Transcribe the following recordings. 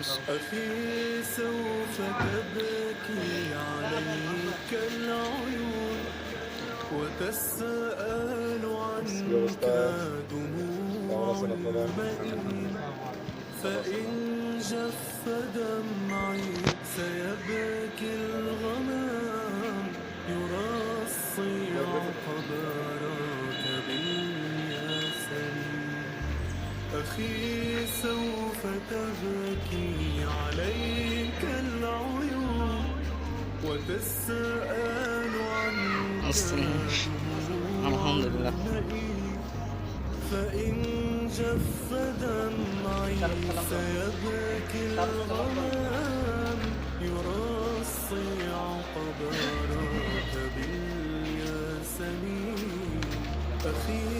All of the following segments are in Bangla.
أخي سوف تبكي عليك العيون وتسأل عنك دموع المئين فإن جف دمعي سيبكي الغمام يرصي قبرك أخي سوف تبكي عليك العيون وتسأل عنك. الحمد لله. فإن جف دمعي سيبكي الغمام يرصي قبرك بالياسمين أخي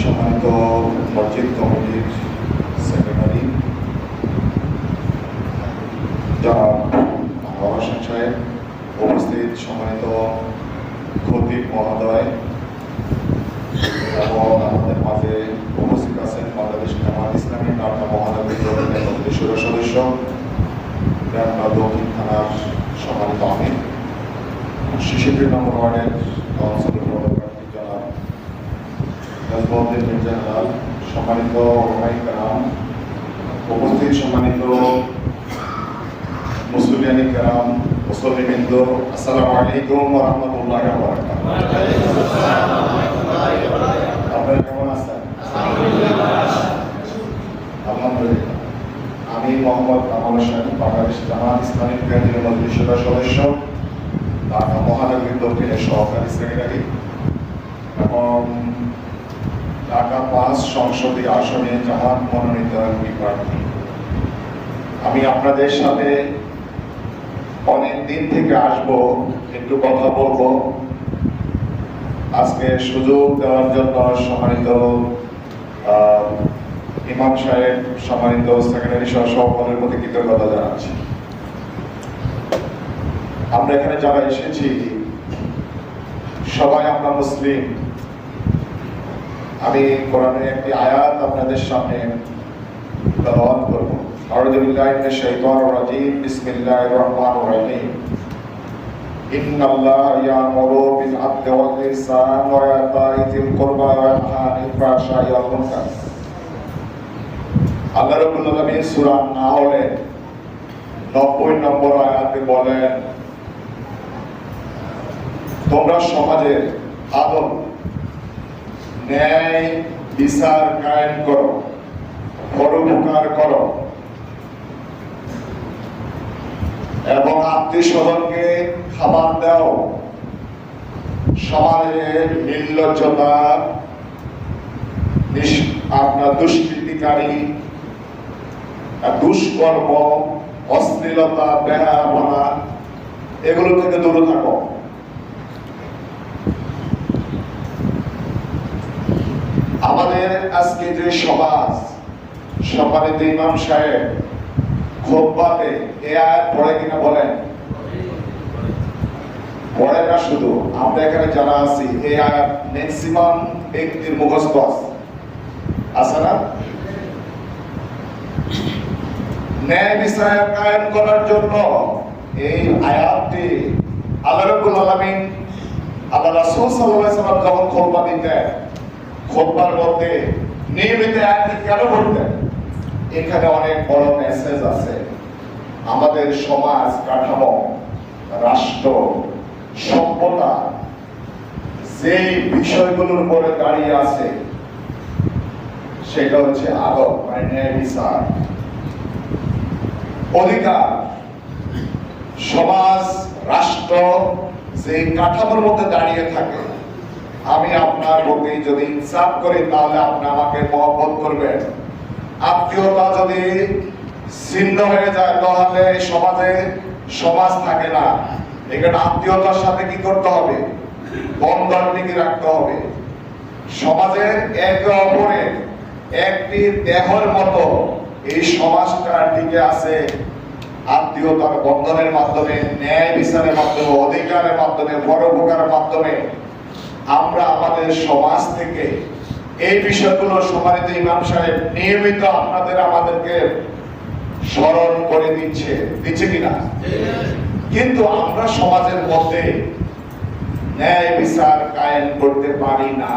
সম্মানিত মসজিদ কমিটির সেক্রেটারি জনাব হোসেন সাহেব উপস্থিত সম্মানিত খতিব মহোদয় এবং আমাদের মাঝে উপস্থিত আছেন বাংলাদেশ জামাত ইসলামী ঢাকা মহানগরী দলের সদস্য ঢাকা দক্ষিণ থানার সম্মানিত আমির শিশুপ্রিয় নম্বর ওয়ার্ডের কাউন্সিলর পদপ্রার্থী জনাব নাজমুদ্দিন মির্জা হেলাল সম্মানিত ওলামাই কালাম উপস্থিত সম্মানিত মুসলিয়ানি কালাম মুসলিমবৃন্দ আসসালামু আলাইকুম ওয়া রাহমাতুল্লাহি ওয়া বারাকাতুহু আপনারা কেমন আছেন আলহামদুলিল্লাহ আমি মোহাম্মদ কামাল হোসেন, বাংলাদেশ জামাত ইসলামী কেন্দ্রীয় মজলিসের সদস্য, ঢাকা মহানগরী দক্ষিণের সহকারী সেক্রেটারি এবং ঢাকা পাঁচ সংসদীয় আসনে জামাত মনোনীত একটি প্রার্থী আমি আপনাদের সাথে অনেক দিন থেকে আসব, একটু কথা বলব। আজকে সুযোগ দেওয়ার জন্য সম্মানিত ইমাম সাহেব, সম্মানিত সেক্রেটারি সহ সকলের প্রতি কৃতজ্ঞতা জানাচ্ছি। আমরা এখানে যারা এসেছি, সবাই আমরা মুসলিম। আমি কোরআনের একটি আয়াত আপনাদের সামনে তেলাওয়াত করব। ইন্নাল্লাহা ইয়া'মুরু বিল আদলি ওয়াল ইহসান ওয়া ইতা'i যিল কুরবা ওয়া ইয়ানহা আল্লাহ রাব্বুল আলামিন সূরা নাহলের 90 নম্বর আয়াতে বলেন, তোমরা সমাজের আদব ন্যায়, বিচার কায়েম করো, পরোপকার করো এবং আত্মীয় স্বজনকে খাবার দাও। সমাজের নির্লজ্জতা আপনার দুষ্কৃতিকারী দুষ্কর্ম, অশ্লীলতা বেহাপনা এগুলো থেকে দূরে থাকো। আমাদের আজকে যে সমাজ, সম্মানিত ইমাম সাহেব খোব্বাতে এ আয়াত পড়ে কিনা বলেন? পড়ে না শুধু, আমরা এখানে যারা আছি, এ আয়াত ম্যাক্সিমাম ব্যক্তির মুখস্থ আছে না? ন্যায় বিচার কায়েম করার জন্য এই আয়াতটি আল্লাহ রাব্বুল আলামিন আল্লাহ রাসূল সাল্লাল্লাহু আলাইহি ওয়াসাল্লাম যখন খোদবা দিতেন খোদবার মধ্যে নিয়মিত আয়াতটি কেন পড়তেন? এখানে অনেক বড় মেসেজ আছে। আমাদের সমাজ, কাঠামো, রাষ্ট্র, সভ্যতা যে বিষয়গুলোর উপরে দাঁড়িয়ে আছে, সেটা হচ্ছে আদব মানে ন্যায় বিচার। অধিকার। সমাজ, রাষ্ট্র যে কাঠামোর মধ্যে দাঁড়িয়ে থাকে, আমি আপনার প্রতি যদি ইনসাফ করি, তাহলে আপনি আমাকে মহব্বত করবেন। আত্মীয়তা যদি ছিন্ন হয়ে যায়, তাহলে সমাজে সমাজ থাকে না। এখানে আত্মীয়তার সাথে কি করতে হবে? বন্ধন টিকে রাখতে হবে। সমাজের একে অপরের একটি দেহর মতো এই সমাজটা টিকে আছে। আত্মীয়তার বন্ধনের মাধ্যমে, ন্যায় বিচারের মাধ্যমে, অধিকারের মাধ্যমে, পরোপকারের মাধ্যমে আমরা আমাদের সমাজ থেকে এই বিষয়গুলো সম্মানিত ইমাম সাহেব নিয়মিত আপনাদের আমাদেরকে স্মরণ করে দিচ্ছে। দিচ্ছে কিনা? কিন্তু আমরা সমাজের মধ্যে ন্যায় বিচার কায়েম করতে পারি না।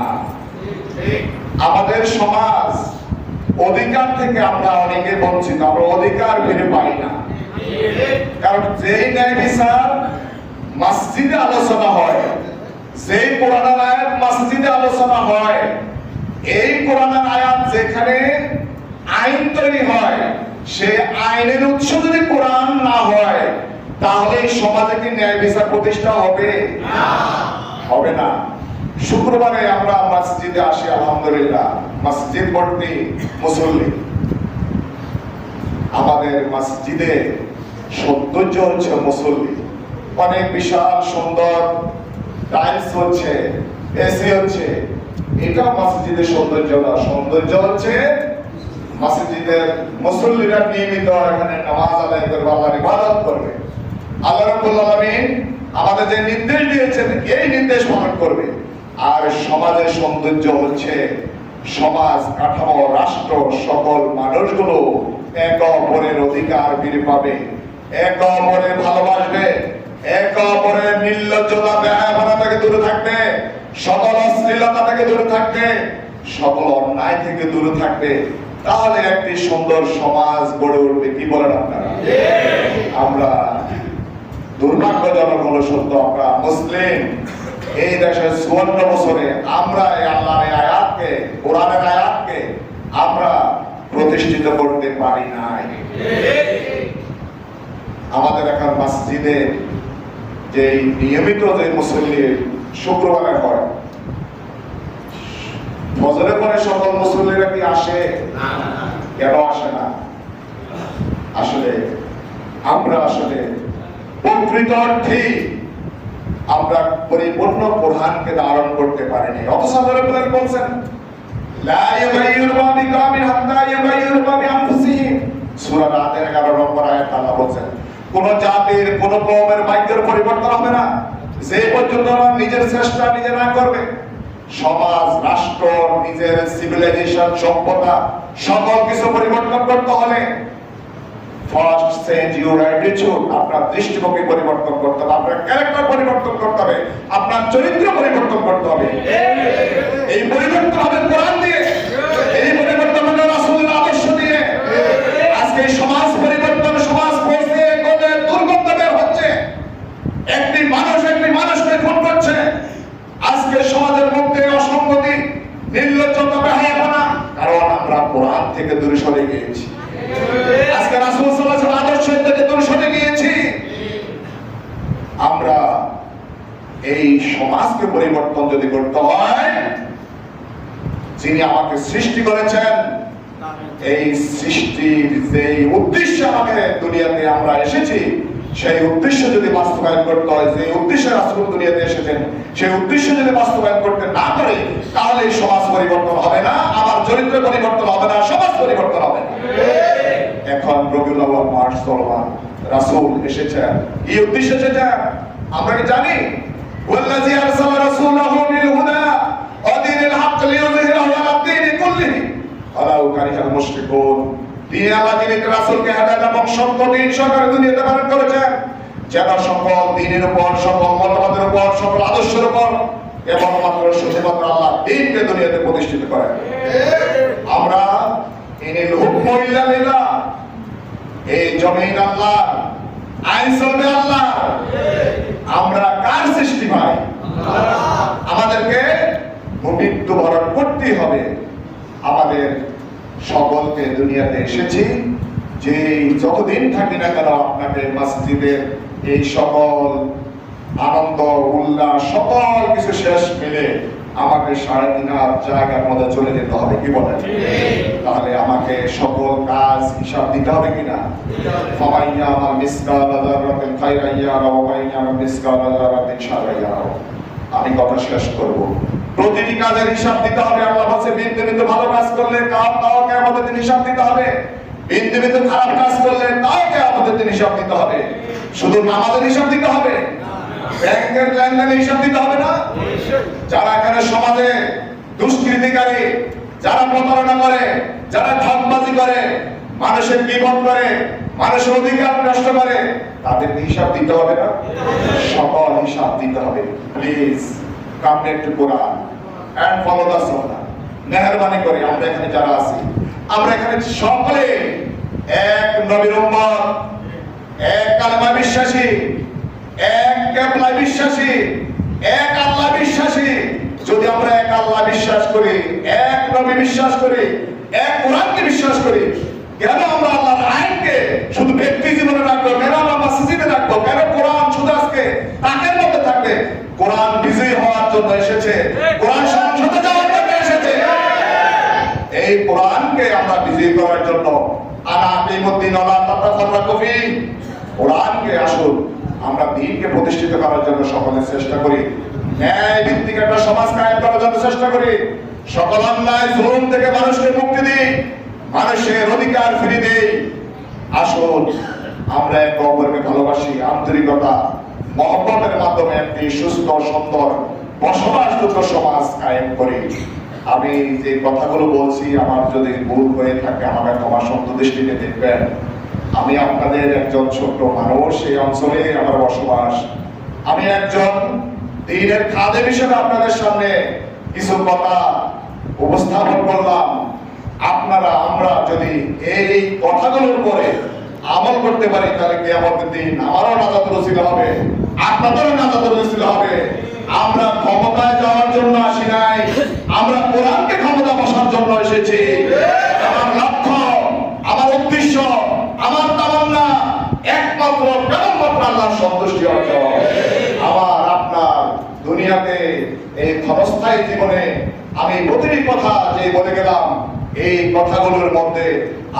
আমাদের সমাজ অধিকার থেকে আমরা অনেকে বঞ্চিত, আমরা অধিকার ফিরে পাই না। কারণ যেই ন্যায় বিচার মসজিদে আলোচনা হয়, যেই কোরআনের আয়াত মসজিদে আলোচনা হয়, এই কোরআনের আয়াত যেখানে আইন তৈরি হয় সে আইনের উৎস যদি কোরআন না হয়, তাহলে সমাজে কি ন্যায় বিচার প্রতিষ্ঠা হবে? হবে না। শুক্রবারে আমরা মসজিদে আসি, আলহামদুলিল্লাহ। মসজিদ ভর্তি মুসল্লি। আমাদের মসজিদে সৌন্দর্য হচ্ছে মুসল্লি। অনেক বিশাল, সুন্দর। টাইলস হচ্ছে এসি হচ্ছে। এটা মসজিদের সৌন্দর্য না। সৌন্দর্য হচ্ছে মসজিদের মুসল্লিরা নিয়মিত এখানে নামাজ আদায় করবে, আল্লাহর ইবাদত করবে। আল্লাহ রাব্বুল আলামিন আমাদের যে নির্দেশ দিয়েছেন, এই নির্দেশ পালন করবে। আর সমাজের সৌন্দর্য হচ্ছে সমাজ, কাঠামো, রাষ্ট্র, সকল মানুষগুলো এক অপরের অধিকার ফিরে পাবে, এক অপরের ভালোবাসবে, এক অপরের নির্লজ্জতা ব্যয়ভাবনা থেকে দূরে থাকবে, সকল অশ্লীলতা থেকে দূরে থাকবে, সকল অন্যায় থেকে দূরে থাকবে। তাহলে একটি সুন্দর সমাজ গড়ে উঠবে, কি বলেন আপনারা? আমরা দুর্ভাগ্যজনক হলো সত্য, আমরা মুসলিম। এই দেশের সুবর্ণ বছরে আমরা এই আল্লাহর এই আয়াতকে কোরআনের আয়াতকে আমরা প্রতিষ্ঠিত করতে পারি নাই। আমাদের এখন মসজিদে যে নিয়মিত যে মুসল্লি শুক্রবারে হয় ফজরের পরে সকল মুসল্লিরা কি আসে? কেন আসে না? আসলে আমরা আসলে প্রকৃত অর্থে আমরা পরিপূর্ণ কোরআনকে ধারণ করতে পারিনি। আল্লাহ রাব্বুল বলছেন, লা ইউগাইয়িরু মা বিকাওমিন হাত্তা ইউগাইয়িরু মা বিআনফুসিহিম সূরা রাতের 11 নম্বর আয়াত আল্লাহ বলছেন, কোন জাতির পরিবর্তন হবে না। পর্যন্ত নিজের না করবে, সমাজ, রাষ্ট্র, নিজের সিভিলাইজেশন সভ্যতা, সকল কিছু পরিবর্তন করতে হলে ফার্স্ট চেঞ্জ ইউর অ্যাটিটিউড আপনার দৃষ্টিভঙ্গি পরিবর্তন করতে হবে। আপনার ক্যারেক্টার পরিবর্তন করতে হবে। আপনার চরিত্র পরিবর্তন করতে হবে। এই পরিবর্তন হবে কোরআন দিয়ে এই পরিবর্তন হবে রাসূলের আদর্শ দিয়ে আজকে এই সমাজ পরিবর্তন সমাজ পৌঁছে কোনে দুর্গন্ধ বের হচ্ছে একটি মানুষ একটি মানুষকে খুন করছে আজকে সমাজের মধ্যে অসঙ্গতি নির্লজ্জতা বেহায়াপনা কারণ আমরা কোরআন থেকে দূরে সরে গিয়েছি আজকে রাসূল সাল্লাল্লাহু আলাইহি ওয়াসাল্লাম আদর্শ থেকে দূরে সরে গিয়েছি আমরা এই সমাজকে পরিবর্তন যদি করতে হয়, যিনি আমাকে সৃষ্টি করেছেন, এই সৃষ্টির যে উদ্দেশ্যে আমাকে দুনিয়াতে আমরা এসেছি, সেই উদ্দেশ্য যদি বাস্তবায়ন করতে হয় যে উদ্দেশ্যে রাসূল দুনিয়াতে এসেছেন, সেই উদ্দেশ্য যদি বাস্তবায়ন করতে না পারে, তাহলে সমাজ পরিবর্তন হবে না আমার চরিত্র পরিবর্তন হবে না, সমাজ পরিবর্তন হবে এখন রবিউল আউয়াল মাস চলমান রাসূল এসেছেন। এই উদ্দেশ্যে এসেছেন? আমরা কি জানি? রাসূলাহু বিল হুদা ওয়া দীনিল হক লিইয়ুযহিরাহু আলা দ্বীনি কুল্লিহি ওয়ালাউ কারিহাল মুশরিকুন তিনি আল্লাহ যিনি রাসূলকে হেদায়েত এবং সত্য দিন সহকারে দুনিয়াতে প্রেরণ করেছেন যেন সকল দিনের উপর, সকল মতবাদের উপর, সকল আদর্শের উপর এবং মাত্র শুধুমাত্র আল্লাহ দিনকে দুনিয়াতে প্রতিষ্ঠিত করেন আমরা ইনিল হুকমু ইল্লা লিল্লাহ। এই জমিন আল্লাহ, আইন চলবে আল্লাহ। আমরা কার সৃষ্টি ভাই আমাদেরকে মৃত্যু বরণ করতেই হবে। আমাদের সকলকে দুনিয়াতে এসেছি। যে যতদিন থাকি না কেন আপনাকে মসজিদের এই সকল আনন্দ, উল্লাস, সকল কিছু শেষ মিলে আমাকে সাড়ে তিন হাত জায়গার মধ্যে চলে যেতে হবে কি বলেন? তাহলে আমাকে সকল কাজ হিসাব দিতে হবে কিনা? ফামাইয়া আমার খায়রান ইয়ারা ওয়া মাইয়া আমার মিসকাল যারাতিন শাররান ইয়ারা আমি কথা শেষ করব। প্রতিটি কাজের হিসাব দিতে হবে আল্লাহ বিন্দু বিন্দু ভালো কাজ করলে কাম তাও কিয়ামতের দিন হিসাব দিতে হবে। বিন্দু বিন্দু খারাপ কাজ করলে তাও দিন হিসাব দিতে হবে। শুধু নামাজের হিসাব দিতে হবে? ব্যাংকের লেনদেনের হিসাব দিতে হবে না? যারা এখানে সমাজে দুষ্কৃতিকারী, যারা প্রতারণা করে, যারা ঠকবাজি করে, মানুষের বিপদ করে, মানুষের অধিকার নষ্ট করে তাদের হিসাব দিতে হবে না? সকল হিসাব দিতে হবে। প্লিজ কাম টু কোরআন। এন্ড ফলো দা সুন্নাহ মেহরবানি করে, আমরা এখানে যারা আছি। আমরা এখানে সকলে এক নবীর এক কালমা বিশ্বাসী, এক কেবলা বিশ্বাসী, এক আল্লাহ বিশ্বাসী। যদি আমরা এক আল্লাহ বিশ্বাস করি, এক নবী বিশ্বাস করি, এক কোরআনকে বিশ্বাস করি, কেন আমরা আল্লাহর আইনকে শুধু ব্যক্তি জীবনে রাখব, কেন আমরা মসজিদে রাখব, কেন কোরআন শুধু আজকে তাকের মধ্যে থাকবে? কোরআন বিজয়ী হওয়ার জন্য এসেছে, কোরআন সংসদে যাওয়ার জন্য এসেছে। এই কোরআনকে আমরা বিজয়ী করার জন্য আনা কিমুদ্দিন আলা তাতাফাররাকু ফি কোরআনকে আসুন, আমরা দিনকে প্রতিষ্ঠিত করার জন্য সকলে চেষ্টা করি। ন্যায় ভিত্তিক একটা সমাজ কায়েম করার জন্য চেষ্টা করি। সকল অন্যায়, জুলুম থেকে মানুষকে মুক্তি দিই মানুষের অধিকার ফিরিয়ে দেই। আসুন, আমরা এক অপরকে ভালোবাসি। আন্তরিকতা, মহব্বতের মাধ্যমে একটি সুস্থ, সুন্দর, বসবাসযোগ্য সমাজ কায়েম করি। আমি যে কথাগুলো বলছি, আমার যদি ভুল হয়ে থাকে, আমাকে ক্ষমা সুন্দর দৃষ্টিতে দেখবেন। আমি আপনাদের একজন ছোট্ট মানুষ এই অঞ্চলে আমার বসবাস। আমি একজন দিনের খাদে হিসেবে আপনাদের সামনে কিছু কথা উপস্থাপন করলাম। আপনারা, আমরা যদি এই কথাগুলোর উপরে আমল করতে পারি, তাহলে কেয়ামতের দিন আমারও নাজাত রসিল হবে, আপনাদেরও নাজাত রসিল হবে। আমরা ক্ষমতায় যাওয়ার জন্য আসি নাই, আমরা কোরআনকে ক্ষমতা বসার জন্য এসেছি। আমার লক্ষ্য, আমার উদ্দেশ্য আমার তামান্না একমাত্র কেবলমাত্র আল্লাহর সন্তুষ্টি অর্জন। আমার আপনার দুনিয়াতে এই ক্ষণস্থায়ী জীবনে আমি প্রতিটি কথা যে বলে গেলাম, এই কথাগুলোর মধ্যে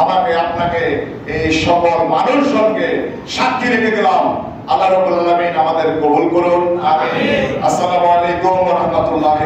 আমাকে আপনাকে এই সকল মানুষজনকে সাক্ষী রেখে গেলাম। আল্লাহ আলামিন আমাদের কবুল করুন। আমিন। আসসালামু আলাইকুম রাহমাতুল্লাহি